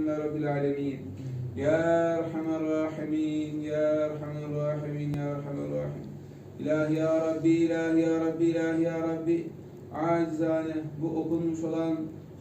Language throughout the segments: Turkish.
elhamdülillahi rabbil alemin. Ya Erhamer Rahimin, Ya Erhamer Rahimin, Ya Erhamer Rahim. İlahi Ya Rabbi, İlahi Ya Rabbi, İlahi Ya Rabbi. Acizane bu okunmuş olan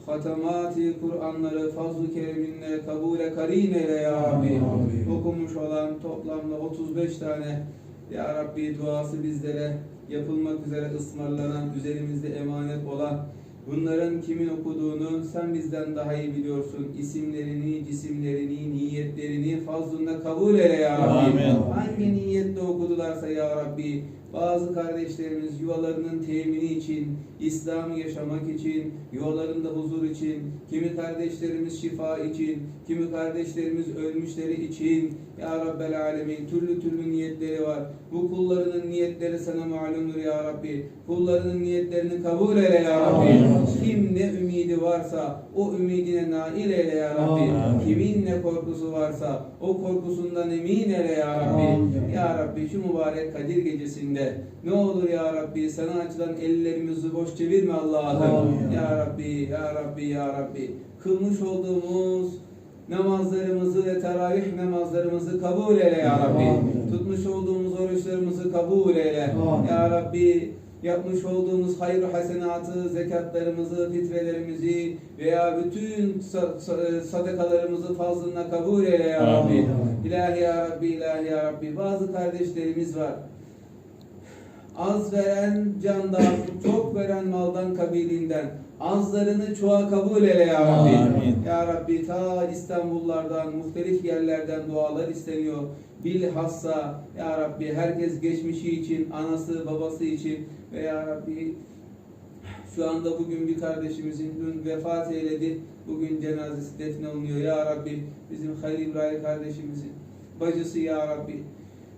hatamati Kur'anları fazl-ı kereminle kabule karin eyle Ya Rabbi. Amin. Okunmuş olan toplamda 35 tane Ya Rabbi duası bizlere yapılmak üzere ısmarlanan, üzerimizde emanet olan Bunların kimin okuduğunu sen bizden daha iyi biliyorsun. İsimlerini, cisimlerini, niyetlerini fazlında kabul eyle ya Rabbi. Amin. Hangi niyetle okudularsa ya Rabbi. Bazı kardeşlerimiz yuvalarının temini için, İslam'ı yaşamak için, yuvalarında huzur için, kimi kardeşlerimiz şifa için, kimi kardeşlerimiz ölmüşleri için, Ya Rabbel Alemin türlü türlü niyetleri var. Bu kullarının niyetleri sana malumdur Ya Rabbi. Kullarının niyetlerini kabul eyle Ya Rabbi. Kim ne ümidi varsa o ümidine nail eyle Ya Rabbi. Kimin ne korkusu varsa o korkusundan emin eyle Ya Rabbi. Ya Rabbi şu mübarek Kadir gecesinde ne olur Ya Rabbi sana açılan ellerimizi boş çevirme Allah'ım. Ya Rabbi, Ya Rabbi, Ya Rabbi. Kılmış olduğumuz namazlarımızı ve teravih namazlarımızı kabul eyle Ya Rabbi. Amin. Tutmuş olduğumuz oruçlarımızı kabul eyle. Amin. Ya Rabbi yapmış olduğumuz hayır hasenatı, zekatlarımızı, fitrelerimizi veya bütün sa- sa- sadakalarımızı fazlına kabul eyle ya Rabbi. Amin. İlahi ya Rabbi, ilahi ya Rabbi. Bazı kardeşlerimiz var. Az veren candan, çok veren maldan kabiliğinden. Azlarını çoğa kabul eyle ya Rabbi. Amin. Ya Rabbi ta İstanbullardan, muhtelif yerlerden dualar isteniyor. Bilhassa Ya Rabbi herkes geçmişi için, anası, babası için ve Ya Rabbi şu anda bugün bir kardeşimizin dün vefat eyledi. Bugün cenazesi defnolunuyor. Ya Rabbi bizim Halil İbrahim kardeşimizin bacısı Ya Rabbi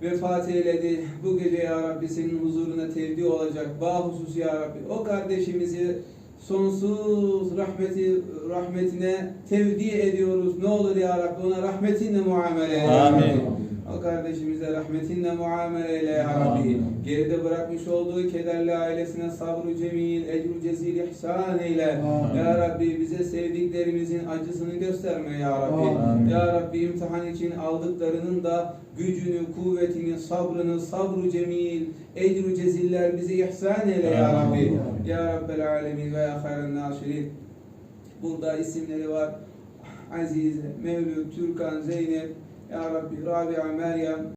vefat eyledi. Bu gece Ya Rabbi senin huzuruna tevdi olacak. Bahusus Ya Rabbi. O kardeşimizi sonsuz rahmeti rahmetine tevdi ediyoruz. Ne olur Ya Rabbi ona rahmetinle muamele ya Amin. Kardeşimize rahmetinle muamele eyle ya Rabbi. Geride bırakmış olduğu kederli ailesine sabrı cemil, ecru cezil ihsan eyle. Amin. Ya Rabbi bize sevdiklerimizin acısını gösterme ya Rabbi. Amin. Ya Rabbi imtihan için aldıklarının da gücünü, kuvvetini, sabrını, sabru cemil, ecru ceziller bize ihsan eyle ya. Rabbi. Ya Rabbel alemin ve ya hayran nasirin. Burada isimleri var. Azize, Mevlüt, Türkan, Zeynep, Ya Rabbi, Rabia, Meryem,